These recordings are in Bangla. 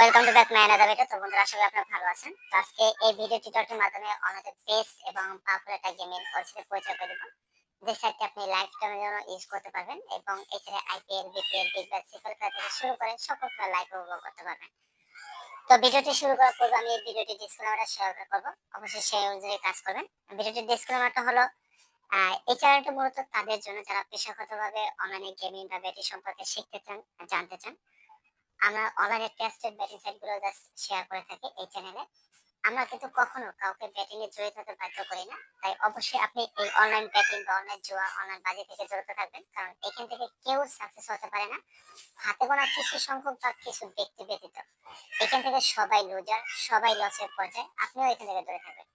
ওয়েলকাম টু ব্যাক মাই তো বন্ধুরা, আশা করি আপনারা ভালো আছেন। তো আজকে এই ভিডিও টিউটোরিয়ালটির মাধ্যমে বেস্ট এবং একটা পরিচয় করে যে সাইটটি আপনি লাইভ জন্য ইউজ করতে পারবেন এবং এছাড়া আইপিএল বিপিএল বিগ সিকল খেলা থেকে শুরু করে সকল খেলা লাইভ উপভোগ করতে পারবেন। তো ভিডিওটি শুরু করার পূর্বে আমি এই ভিডিওটি ডিসক্লেমারটা শেয়ার অবশ্যই সেই অনুযায়ী কাজ করবেন। ভিডিওটির ডিসক্লেমারটা হলো এই চ্যানেলটা মূলত তাদের জন্য যারা পেশাগতভাবে অনলাইনে গেমিং বা সম্পর্কে শিখতে চান, জানতে চান আমরা অনলাইনে টেস্টেড ব্যাটিং জাস্ট শেয়ার করে থাকি এই চ্যানেলে আমরা কিন্তু কখনো কাউকে ব্যাটিং এ জড়িত হতে বাধ্য করি না। তাই অবশ্যই আপনি এই অনলাইন ব্যাটিং বা অনলাইন জুয়া অনলাইন থেকে জড়িত থাকবেন, কারণ এখান থেকে কেউ সাকসেস হতে পারে না। হাতে গোনা কিছু সংখ্যক বা কিছু ব্যক্তি ব্যতীত। এখান থেকে সবাই লুজার সবাই লসের পর্যায়ে, আপনিও এখান থেকে দূরে থাকবেন।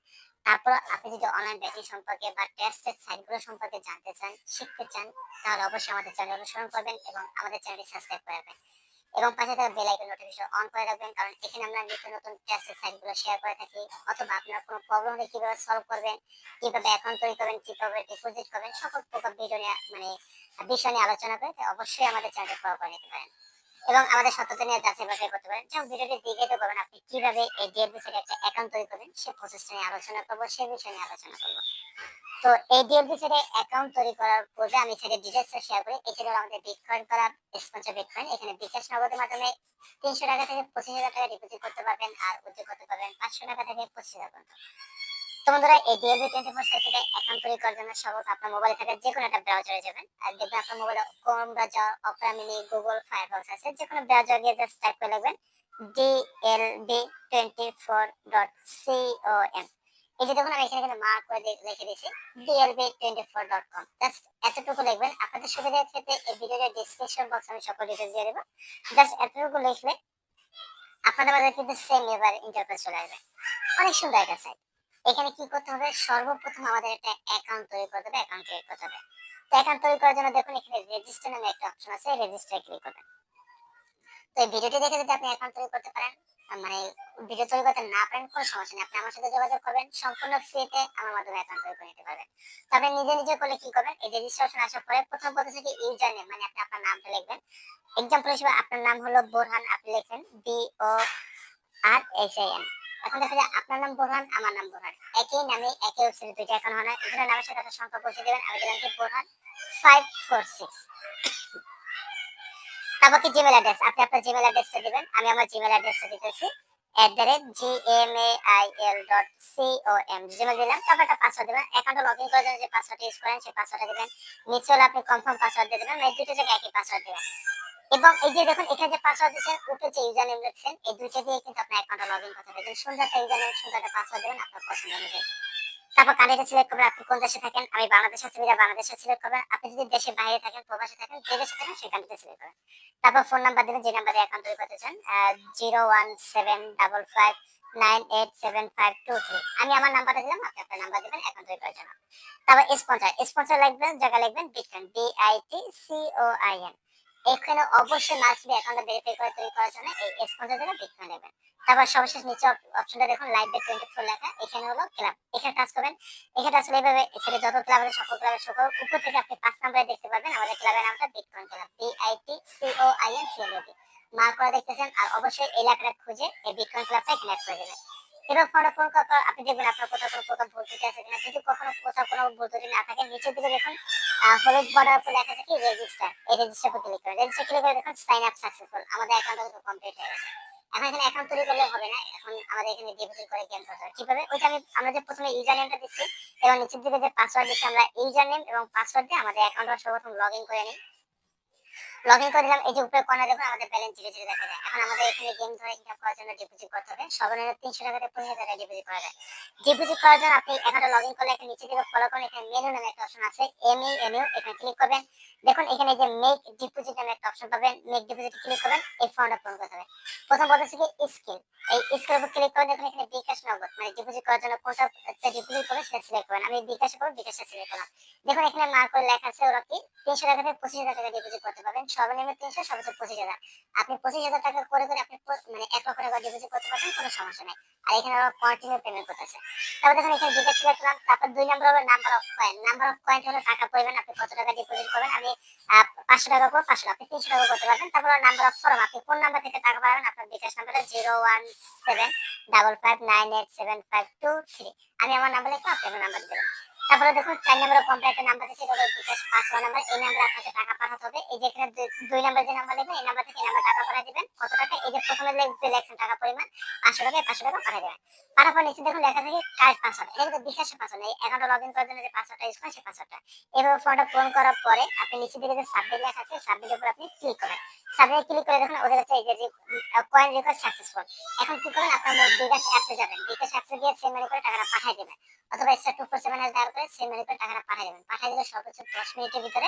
তারপর আপনি যদি অনলাইন ব্যাটিং সম্পর্কে বা টেস্টেড সাইটগুলো সম্পর্কে জানতে চান, শিখতে চান, তাহলে অবশ্যই আমাদের চ্যানেল অনুসরণ করবেন এবং আমাদের চ্যানেলটি সাবস্ক্রাইব এবং পাশে থাকা বেল আইকন নোটিফিকেশন অন করে রাখবেন, কারণ এখানে আমরা নিত্য নতুন টেস্টের সাইটগুলো শেয়ার করে থাকি। অথবা আপনার কোনো প্রবলেম হলে কীভাবে সলভ করবেন, কীভাবে অ্যাকাউন্ট তৈরি করবেন, কীভাবে ডিপোজিট করবেন, সকল প্রকার ভিডিও নিয়ে মানে বিষয় নিয়ে আলোচনা করে অবশ্যই আমাদের চ্যানেলটি ফলো করে নিতে পারেন। এবং আমাদের সত্যতা নিয়ে যাচাই বাছাই করতে পারেন। যেমন ভিডিওটি দিকে তো করবেন আপনি কীভাবে এই ডিএলবিসি একটা অ্যাকাউন্ট তৈরি করবেন, সে প্রসেসটা নিয়ে আলোচনা করব, সে বিষয় নিয়ে আলোচনা করব। তো এই ডিএলবি সেটে অ্যাকাউন্ট তৈরি করার পূর্বে আমি সেটা ডিটেলস শেয়ার করি। এছাড়া আমাদের বিটকয়েন করার স্পন্সর বিটকয়েন এখানে বিকাশ নগদের মাধ্যমে তিনশো টাকা থেকে পঁচিশ হাজার টাকা ডিপোজিট করতে পারবেন আর উদ্যোগ করতে পারবেন পাঁচশো টাকা থেকে পঁচিশ হাজার পর্যন্ত। তো বন্ধুরা, এই ডিএলবি টোয়েন্টি ফোর সাইটে তৈরি করার জন্য সব আপনার মোবাইলে থাকা যে কোনো একটা ব্রাউজারে যাবেন। আর দেখবেন আপনার মোবাইলে Chrome browser Opera Mini Google Firefox আছে যে কোনো ব্রাউজার গিয়ে জাস্ট টাইপ করে লিখবেন DLB twenty four dot COM এই যে দেখুন, আমি এখানে কিন্তু মার্ক করে লিখে দিয়েছি DLB twenty four dot com just এতটুকু লিখবেন, আপনাদের সুবিধার ক্ষেত্রে এই ভিডিওর ডিসক্রিপশন বক্স আমি সকল ডিটেলস দিয়ে দেবো। জাস্ট এতটুকু লিখলে আপনাদের মাঝে কিন্তু সেম এবার ইন্টারফেস চলে আসবে। অনেক সুন্দর একটা সাইট এখানে কি করতে হবে? সর্বপ্রথম আমাদের একটা অ্যাকাউন্ট তৈরি করতে হবে অ্যাকাউন্ট ক্রিয়েট করতে হবে তো অ্যাকাউন্ট তৈরি করার জন্য দেখুন এখানে রেজিস্টার নামে একটা অপশন আছে রেজিস্টার ক্লিক করবেন। তো এই ভিডিওটি দেখে যদি আপনি অ্যাকাউন্ট তৈরি করতে পারেন মানে ভিডিও তৈরি করতে না পারেন, কোনো সমস্যা নেই। আপনি আমার সাথে যোগাযোগ করবেন, সম্পূর্ণ ফ্রিতে আমার মাধ্যমে অ্যাকাউন্ট তৈরি করে নিতে পারবেন। তো আপনি নিজে নিজে করলে কি করবেন? এই রেজিস্ট্রেশন আসার পরে প্রথম বলতেছে কি ইউজার নেম মানে আপনি আপনার নামটা লিখবেন। এক্সাম্পল হিসেবে আপনার নাম হলো বোরহান, আপনি লিখবেন B O R S A N এখন দেখা যায় আপনার নাম বোরহান, আমার নাম বোরহান। একই নামে একই ওয়েবসাইটে দুইটা এখন হয় না। এখানে নামের সাথে একটা সংখ্যা বসে দেবেন। আমি দিলাম কি বোরহান? ফাইভ ফোর সিক্স তারপর কি জিমেল অ্যাড্রেস আপনি আপনার জিমেল অ্যাড্রেসটা দিবেন। আমি আমার জিমেল অ্যাড্রেসটা দিতেছি। হলে আপনি কনফার্ম পাসওয়ার্ড দেবেন এই দুটো জায়গায় একই পাসওয়ার্ড দেবেন। এবং এই পাসওয়ার্ড দিচ্ছেন উপরে যে ইউজার এই দুইটা দিয়ে কিন্তু আপনার অ্যাকাউন্টে লগ ইন করতে যদি সুন্দর একটা ইউজার সুন্দর পাসওয়ার্ড দেবেন আপনার পছন্দ অনুযায়ী। তারপর কান্ট্রিটা সিলেক্ট করবেন আপনি কোন দেশে থাকেন? আমি বাংলাদেশের সুবিধা বাংলাদেশে সিলেক্ট করবেন। আপনি যদি দেশের বাইরে থাকেন, প্রবাসে থাকেন, যে দেশে থাকেন, সেই সিলেক্ট করবেন। তারপর ফোন নাম্বার দিবেন, যে নাম্বারে অ্যাকাউন্ট তৈরি করতে চান zero one seven double five nine eight seven five two three আমি আমার নাম্বারটা দিলাম, আপনি আপনার নাম্বার দিবেন অ্যাকাউন্ট তৈরি করার জন্য তারপর স্পন্সর স্পন্সর লিখবেন, জায়গা লিখবেন Bitcoin B I T C O I N এখানে অবশ্যই মাস্ট অ্যাকাউন্টটা ভেরিফাই করে তৈরি করার জন্য এই স্পন্সর জন্য বিটকয়েন নেবেন। তারপর সর্বশেষ নিচে অপশনটা দেখুন লাইভ বেট টোয়েন্টি ফোর লেখা। এখানে হলো ক্লাব এখানে কাজ করবেন। এখানে আসলে এইভাবে এখানে যত ক্লাব আছে, সকল ক্লাবের সকল উপর থেকে আপনি পাঁচ নাম্বারে দেখতে পারবেন। আমাদের ক্লাবের নামটা Bitcoin club B I T C O I N C L mark করে দেখতেছেন আর অবশ্যই এই লেখাটা খুঁজে এই বিটকয়েন ক্লাবটা এখানে অ্যাড করে দেবেন। এবার ফোনে ফোন করার আপনি দেখবেন আপনার কোথাও কোনো কোথাও ভুল ত্রুটি আছে কিনা। যদি কখনো কোথাও কোনো ভুল ত্রুটি না থাকে, নিচের দিকে দেখুন হলুদ বর্ডার উপর কি রেজিস্টার এই রেজিস্টার ক্লিক রেজিস্টার ক্লিক করে দেখুন সাইন আপ সাকসেসফুল আমাদের অ্যাকাউন্ট কমপ্লিট হয়ে গেছে। এখন এখানে অ্যাকাউন্ট তৈরি করলে হবে না। এখন আমাদের এখানে ডিপোজিট করে গেম করতে হবে। কীভাবে? ওইটা আমি, আমরা যে প্রথমে ইউজার নেমটা দিচ্ছি এবং নিচের দিকে যে পাসওয়ার্ড দিচ্ছি, আমরা ইউজার নেম এবং পাসওয়ার্ড দিয়ে আমাদের অ্যাকাউন্টটা সর্বপ্রথম লগ ইন করে নিই। লগ ইন করে দিলাম, এই যে উপরে কর্নার দেখুন আমাদের ব্যালেন্স জিরো জিরো দেখা যায়। এখন আমাদের এখানে গেম ধরে ইনকাম করার জন্য ডিপোজিট করতে হবে। সর্বনিম্ন তিনশো টাকা থেকে পঁচিশ টাকা ডিপোজিট করা যায়। ডিপোজিট করার জন্য আপনি এখানে লগ ইন করলে এখানে নিচে দিকে ফলো করুন, এখানে মেনু নামে একটা অপশন আছে এম ই এম ইউ এখানে ক্লিক করবেন। দেখুন এখানে যে মেক ডিপোজিট নামে একটা অপশন পাবেন মেক ডিপোজিট ক্লিক করবেন, এই ফর্মটা পূরণ করতে হবে। প্রথম বলতেছে কি স্কিল এই স্কিলের উপর ক্লিক করে দেখুন এখানে বিকাশ নগদ মানে ডিপোজিট করার জন্য কোনটা ডিপোজিট করবেন সেটা সিলেক্ট করবেন। আমি বিকাশ করব বিকাশে সিলেক্ট করলাম। দেখুন এখানে মার্ক করে লেখা আছে ওরা কি তিনশো টাকা থেকে পঁচিশ হাজার টাকা ডিপোজিট করতে পারবেন। সর্বনিম্ন তিনশো, সর্বোচ্চ পঁচিশ হাজার। আপনি পঁচিশ হাজার টাকা করে করে আপনি মানে এক লক্ষ টাকা ডিপোজিট করতে পারবেন, কোনো সমস্যা নেই। আর এখানে কন্টিনিউ পেমেন্ট করতেছে। তারপর দেখুন, এখানে ডিটেলস সিলেক্ট করলাম তারপর দুই নম্বর হলো number of coin number of coin হলো টাকা পরিমাণ, আপনি কত টাকা ডিপোজিট করবেন। আমি পাঁচশো টাকা করব, পাঁচশো আপনি তিনশো টাকা করতে পারবেন। তারপর নাম্বার অফ ফর্ম আপনি কোন নাম্বার থেকে টাকা পাবেন? আপনার বিকাশ নাম্বারে zero one seven double five nine eight seven five two three আমি আমার নাম্বার লিখব আপনি আমার নাম্বার দেবেন তারপরে দেখুন, চার নম্বরে কমপ্লিট একটা নাম্বার এটা হলো বিকাশ পাঁচশো নাম্বার এই নাম্বারে আপনাকে টাকা পাঠাতে হবে। এই যে এখানে দুই- নাম্বার যে নাম্বার লিখবেন, এই নাম্বার থেকে নাম্বার টাকা পাঠিয়ে দিবেন। কত টাকা? এই যে প্রথমে লিখবে লেখছেন টাকা পরিমাণ, পাঁচশো টাকা পাঁচশো টাকা পাঠিয়ে দেবেন। পাঠার পর নিচে দেখুন লেখা থাকে কার্ড পাসওয়ার্ড এটা কিন্তু বিকাশের পাসওয়ার্ড এই অ্যাকাউন্টে লগ ইন করার জন্য যে পাসওয়ার্ডটা ইউজ করেন, সেই পাসওয়ার্ডটা এভাবে ফর্মটা পূরণ করার পরে আপনি নিচে দিকে যে সাবমিট লেখা আছে। সাবমিটের উপর আপনি ক্লিক করবেন। সাবমিট ক্লিক করে দেখুন, ওদের কাছে এই যে কয়েন রিকোয়েস্ট সাকসেসফুল এখন কি করবেন? আপনার বিকাশ অ্যাপসে যাবেন। বিকাশ অ্যাপসে গিয়ে সেম করে টাকাটা পাঠিয়ে দেবেন। অথবা টু ফোর সেভেন ডায়াল করে টাকাটা পাঠিয়ে দেবেন। পাঠিয়ে দিলে সর্বোচ্চ দশ মিনিটের ভিতরে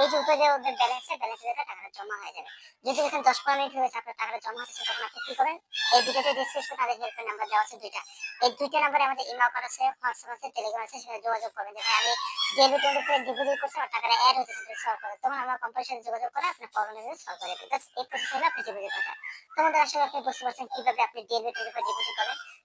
এই যে উপরে ওদের ব্যালেন্স ব্যালেন্সের ভিতরে টাকাটা জমা হয়ে যাবে। যদি দেখেন দশ পনেরো মিনিট হয়েছে, আপনার টাকাটা জমা হচ্ছে, তখন আপনি কি করেন এই ভিডিওতে ডিসক্রিপশন তাদের হেল্পলাইন নাম্বার দেওয়া আছে দুইটা। এই দুইটা নাম্বারে আমাদের ইমেল আছে হোয়াটসঅ্যাপ আছে টেলিগ্রাম আছে যোগাযোগ করবেন। যে আমি ডিপোজিট করছি, আমার টাকাটা অ্যাড হচ্ছে সলভ করে তখন আমরা কোম্পানির সাথে যোগাযোগ করে আপনার প্রবলেম সলভ করে এই প্রসেস হলো আপনি ডিপোজিট তোমাদের আসলে আপনি বুঝতে পারছেন কীভাবে আপনি ডিপোজিট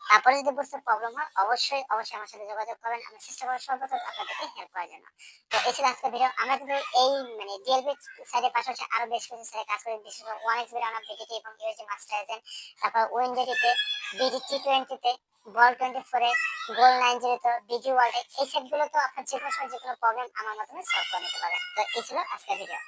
তারপরে যদি বুঝতে প্রবলেম হয়, অবশ্যই অবশ্যই আমার সাথে যোগাযোগ করবেন। আমি চেষ্টা করব সর্বপ্রথম আপনাদেরকে হেল্প করার জন্য। তো এই ছিল আজকের ভিডিও আমরা কিন্তু এই মানে ডিএলবি সাইডের পাশাপাশি আরও বেশ কিছু সাইডে কাজ করি। বিশেষ করে ওয়ান এক্স আমরা বিডিটি এবং ইউএসডি মাস্টার এজেন্ট তারপর উইন্ডেডিতে বিডি টি টোয়েন্টিতে বল টোয়েন্টি ফোরে গোল নাইন জিরোতে বিডি ওয়ার্ল্ডে এই সেটগুলো তো আপনার যে কোনো সময় যে কোনো প্রবলেম আমার মাধ্যমে সলভ করে নিতে পারবেন তো এই ছিল আজকের ভিডিও